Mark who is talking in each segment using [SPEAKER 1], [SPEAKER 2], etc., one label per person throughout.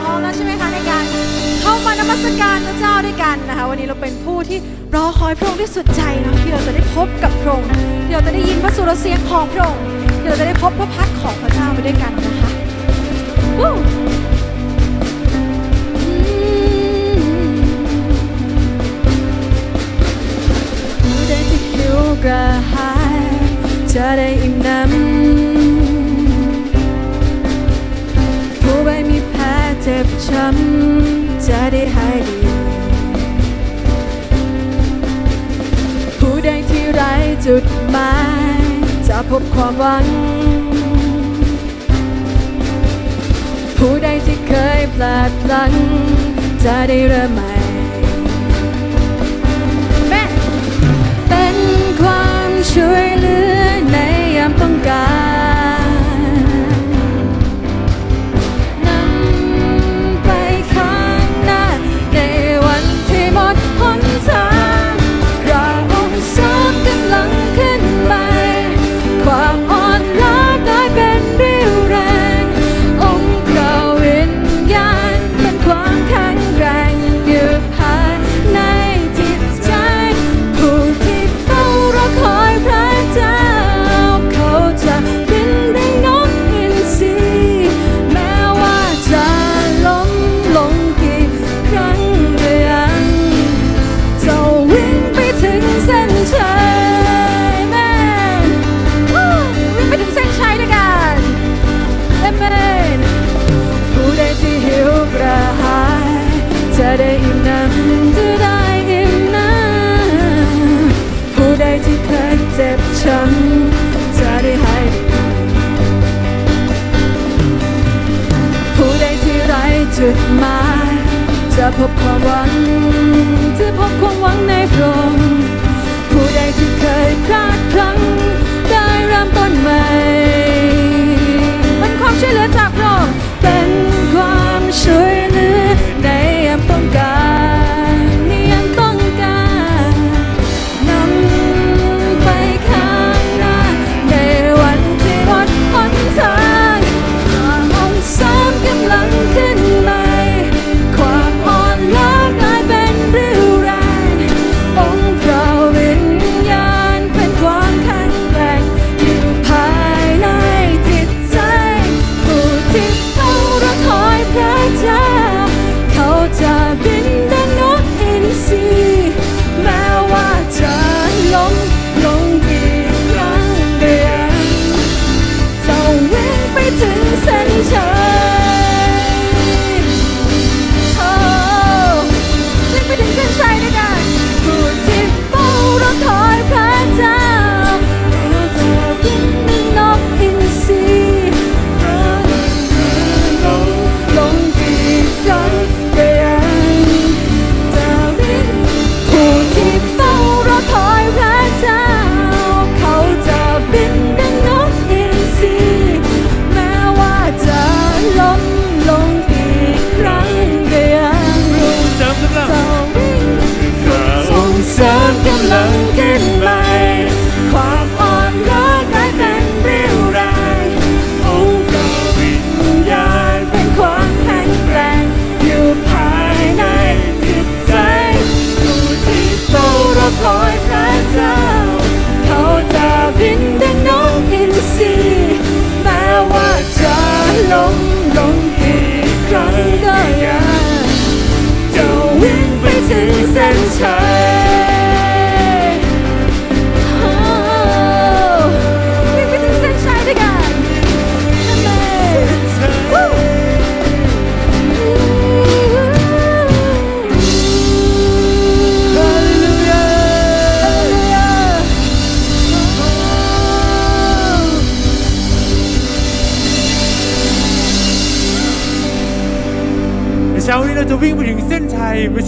[SPEAKER 1] พร้อมแล้วใช่ไหมคะในการเข้ามานมัสการพระเจ้าด้วยกันนะคะ วันนี้เราเป็นผู้ที่รอคอยพระองค์ด้วยสุดใจเนาะที่เราจะได้พบกับพระองค์ที่เราจะได้ยินพระสุรเสียงของพระองค์ที่เราจะได้พบพระพักของพระเจ้าไปด้วยกันนะคะวู้อืมผู้ใดที่หิวกระหายจะได้อิ่มน้ำ จ็บช้ำจะได้หายดีผู้ใดที่ไร้จุดหมายจะพบความหวัง ผู้ใดที่เคยพลาดพลั้งจะได้เริ่มใหม่แม่เป็นความช่วยเหลือ จุดหมาย จะพบความหวัง จะพบความหวังในพระองค์ผู้ใดที่เคยพลาดพลั้งได้เริ่มต้นใหม่เป็นความช่วยเหลือจากพระองค์เป็นความช่วยเหลือใน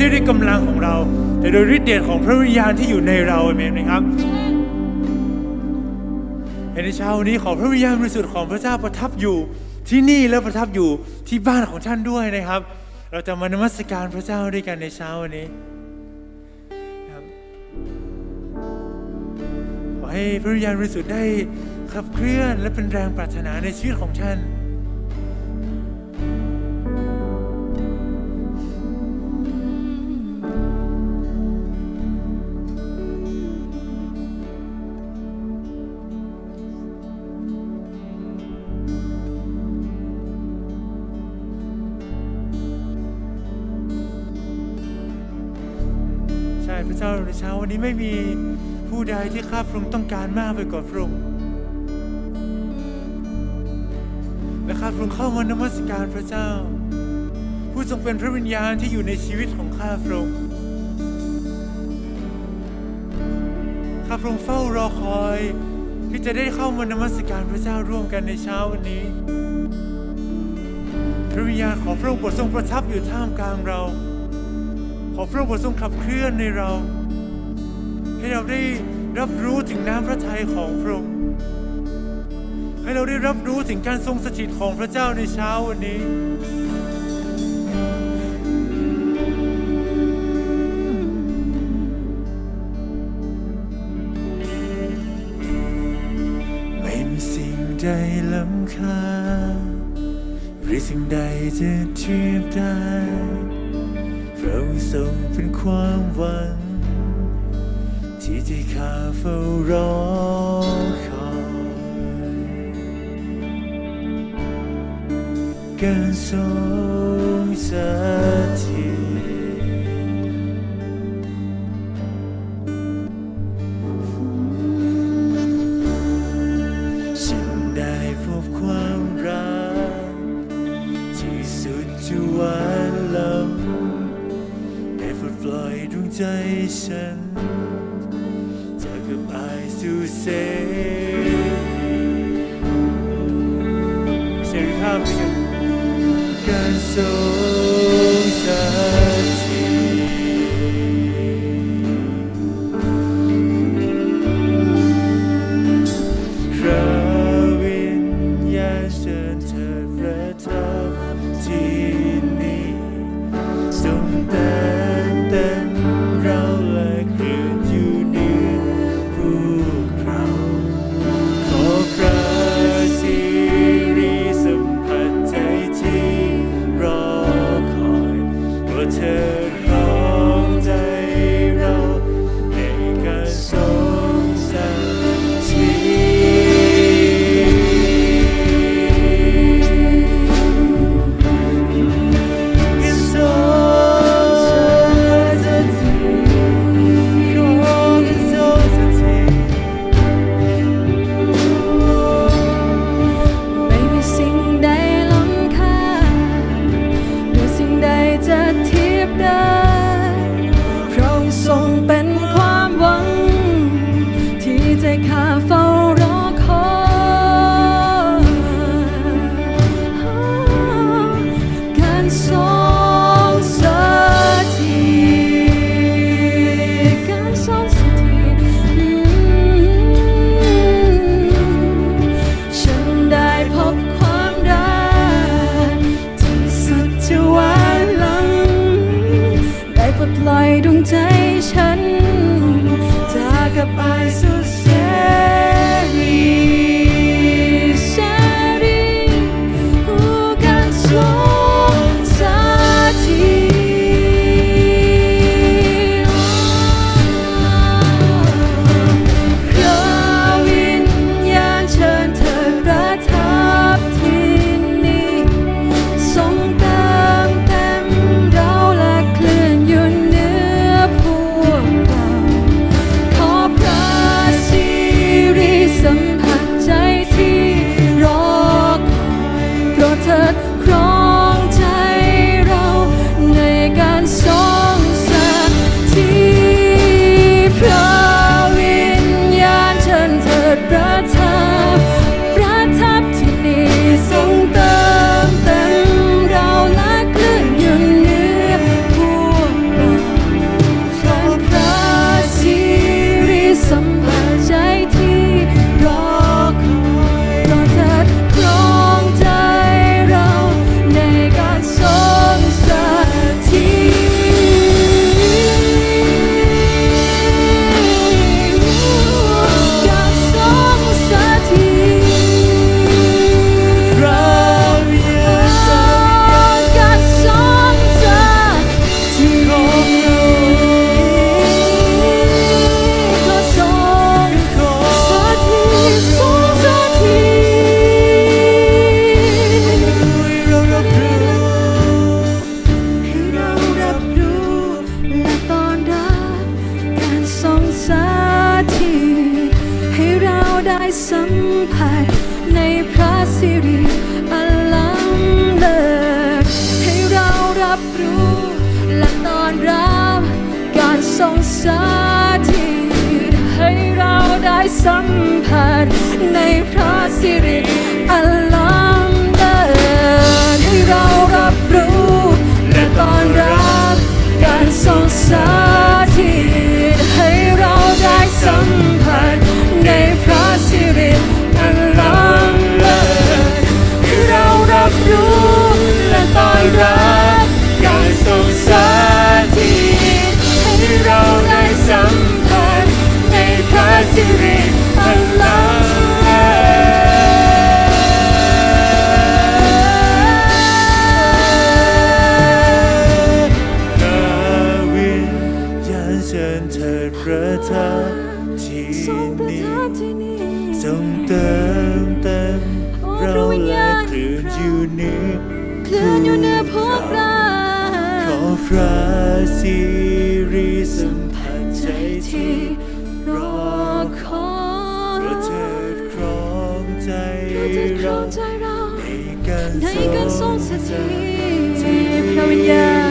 [SPEAKER 1] ช่ด้วยกำ
[SPEAKER 2] ลัง
[SPEAKER 1] ของเรา แต่
[SPEAKER 2] โดยฤทธิ์เดชของพระวิญญาณที่อยู่ในเราเอเมนไหมครับในเช้านี้ขอพระวิญญาณบริสุทธิ์ของพระเจ้าประทับอยู่ที่นี่และประทับอยู่ที่บ้านของท่านด้วยนะครับ เราจะมานมัสการพระเจ้าด้วยกันในเช้าวันนี้ขอให้พระวิญญาณบริสุทธิ์ได้ขับเคลื่อนและเป็นแรงปรารถนาในชีวิตของท่าน พระเจ้าในเช้าวันนี้ไม่มีผู้ใดที่ข้าพระองค์ต้องการมากไปกว่าพระองค์และข้าพระองค์เข้ามานมัสการพระเจ้า ผู้ทรงเป็นพระวิญญาณที่อยู่ในชีวิตของข้าพระองค์ข้าพระองค์เฝ้ารอคอย ที่จะได้เข้ามานมัสการพระเจ้าร่วมกันในเช้าวันนี้ พระวิญญาณของพระองค์โปรดทรงประทับอยู่ท่ามกลางเรา ขอพระองค์ทรงขับเคลื่อนในเรา ให้เราได้รับรู้ถึงน้ำพระทัยของพระองค์ให้เราได้รับรู้ถึงการทรงสถิตของพระเจ้าในเช้าวันนี้ไม่มีสิ่งใดล้ำค่าหรือสิ่งใดจะเทียบได้ เราส่งเป็นความหวัง ที่ใจข้าเฝ้ารอคอยการทรงสถิต ใจฉันจากกับอ city. ดประทับที่นี่ทรงเติมเต็มเราและเคลื่อนอยู่นื้อเค
[SPEAKER 1] ลื่อนอ
[SPEAKER 2] ยู่เนื้อ
[SPEAKER 1] พวกเรา
[SPEAKER 2] ขอพระสิริสัมผัสใจที่
[SPEAKER 1] รอคอยประเทิดครองใจเราในการทรงสถิตที่
[SPEAKER 2] พระวิญญาณ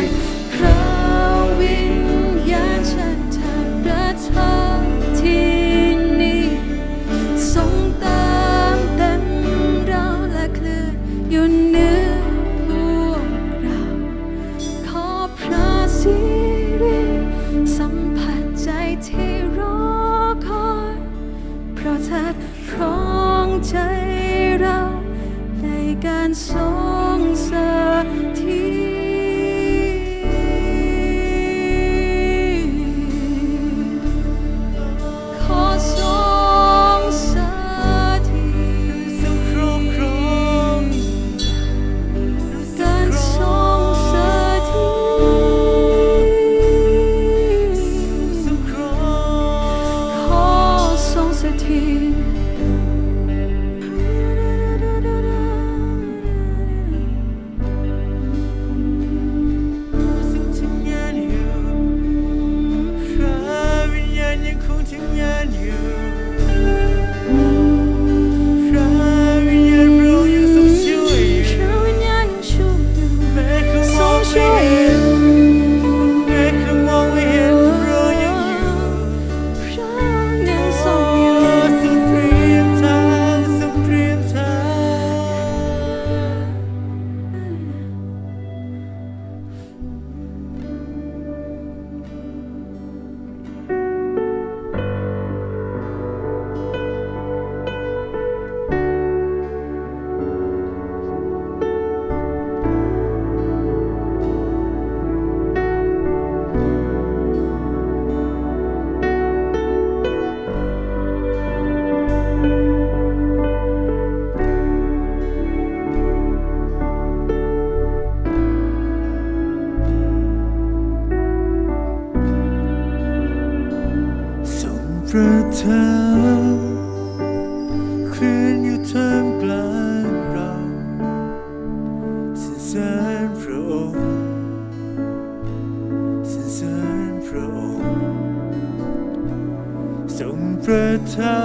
[SPEAKER 2] สริพองสรรพองค์ทรงประทา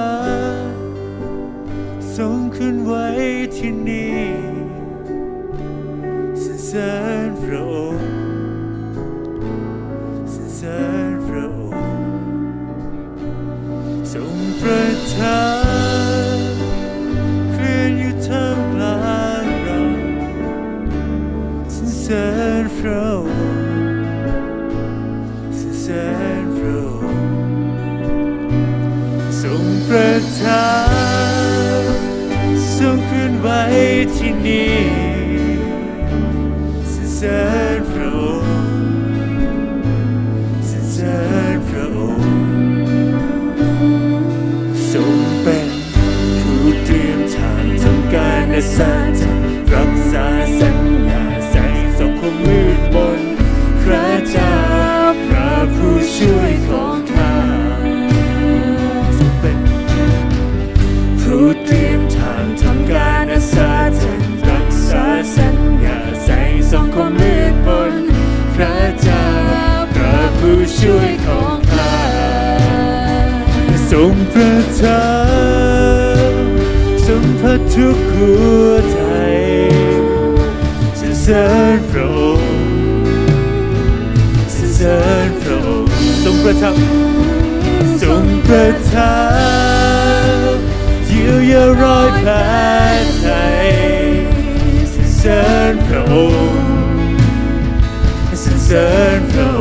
[SPEAKER 2] นทรงขึ้นไว้ที่นี่สรรเสริญ กทางส่งขึ้นไว้ที่นี่สรรเสริพระองค์สนเริญพระองค์ทรงเป็นผู้เตรียมทางทำการอาสาทำรักษาสัญ ผู้ช่วยของข้าทรงประทับทรงพระทุกหัวใจจะเสริญพระองค์เสริญพระองค์ทรงประทับทรงประทับเยียวยารอยแผลใจเสริญพระองค์เสริญพระ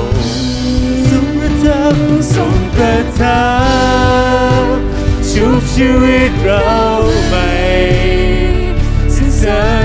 [SPEAKER 2] ประทับชุบชีวิตเราใหม่สิ้นสริญ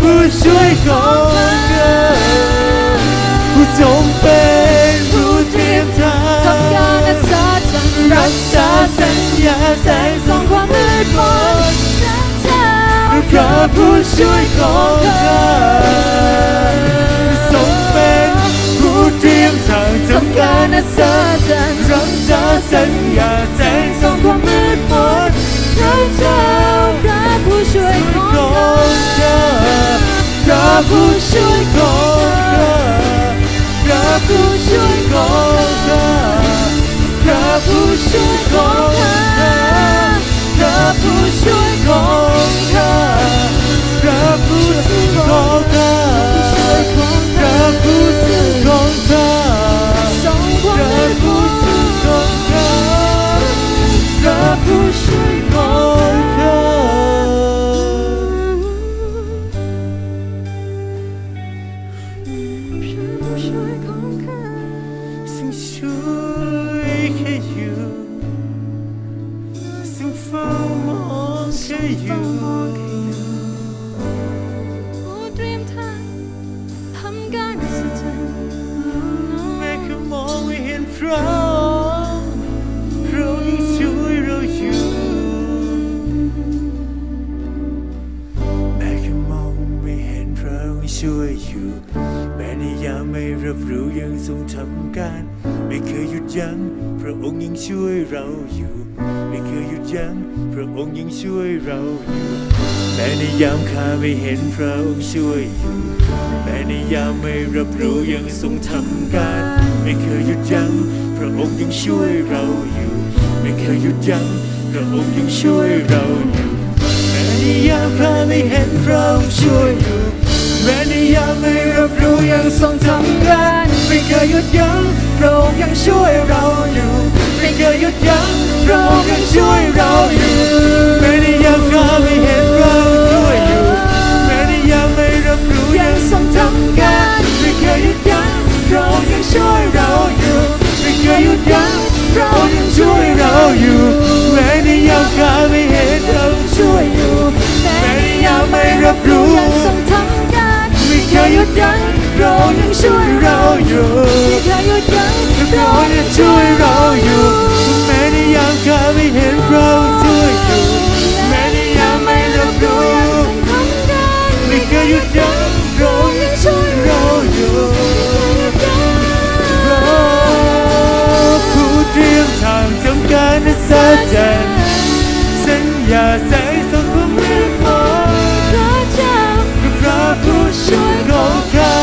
[SPEAKER 2] ผู้ช่วยของข้าผู้ทรงเป็นผู้เตรียมทางรักษาสัญญาแสงส่องความมืดมนพระผู้ช่วยของข้าทรงเป็นผู้เตรียมทางทำการอัศจรรย์รักษาสัญญาแสงส่องความมืดมนพระเจ้า
[SPEAKER 1] ผู้ช่วยของ
[SPEAKER 2] ระผู้ช่วยของข้าพระผู้ช่วยของข้าพระผู้ช่วยของ พระอง
[SPEAKER 1] ค์
[SPEAKER 2] พระองค์ยังช่วยเราอยู่แม้แค่มองไม่เห็นพระองช่วยอยู่ แม้ในยามไม่รับรู้ยังทรงทำการ ไม่เคยหยุดยั้งพระองค์ยังช่วยเราอยู่ ไม่เคยหยุดยั้งพระองค์ยังช่วยเราอยู่แม้ในยามข้าไม่เห็นพระองค์ช่วยอยู่แม้ในยามไม่รับรู้ยังทรงทำการ ไม่เคยหยุดยั้งพระองค์ยังช่วยเราอยู่ ไม่เคยหยุดยั้งพระองค์ยังช่วยเราอยู่แม้ในยามข้าไม่เห็นพระองค์ช่วยอยู่แม้ในยามไม่รับรู้ยังทรงทำการไม่เคยหยุดยั้งพระองค์ยังช่วยเราอยู่ไม่เคยหยุดยั้งพระองค์ยังช่วยเราอยู่แม้ในยามข้าไม่เห็นพระองค์ช่วยอยู่แม้ในยามไม่รับรู้ยังทรงทำการไม่เคยหยุด ยั้งพระองค์ยังช่วยเราอยู่ไม่เคยหยุดยั้งพระองค์ยังช่วยเราอยู่แม้ในยามข้าไม่เห็นพระองค์ช่วยอยู่แม้ในยามไม่รับรู้
[SPEAKER 1] ยังทรงทำการ
[SPEAKER 2] ไม่เคยหยุดยั้งพระองค์ยังช่วยเราอยู่
[SPEAKER 1] ไม่เคยหยุดยั้ง
[SPEAKER 2] พระองค์ยังช่วยเราอยู่ เตรียมทางทำการอัศจรรย์สัญญาแสงสองความมืดมน
[SPEAKER 1] พระเจ้า
[SPEAKER 2] พระผู้ช่วยของข้า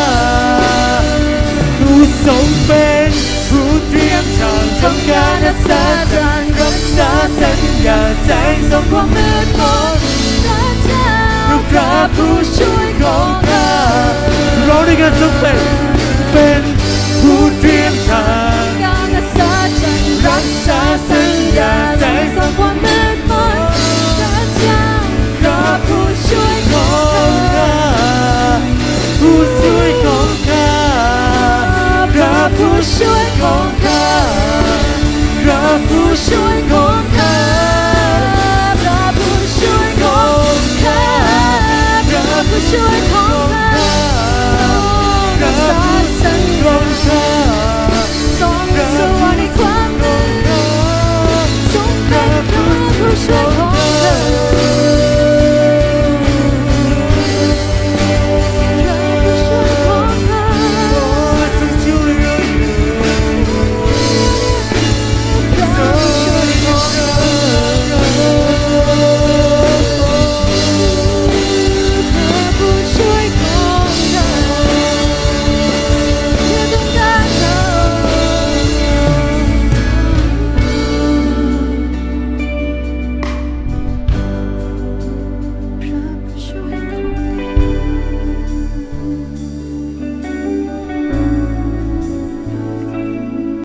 [SPEAKER 2] ผู้ทรงเป็นผู้เตรียมทางทำการอัศจรรย์รักษาสัญญาแสงสองความมืดมน
[SPEAKER 1] พระเจ้า
[SPEAKER 2] พระผู้ช่วยของข้าเราได้กันทรงเป็นเป็น รัา
[SPEAKER 1] สัญญาใจสองความเมตตารักา
[SPEAKER 2] ขอผู้ช่วยของข้าผู้ช่วยของข้าพระผู้ช่วยของข้าพระผู้ช่วยของข้า
[SPEAKER 1] พระผู้ช่วยของ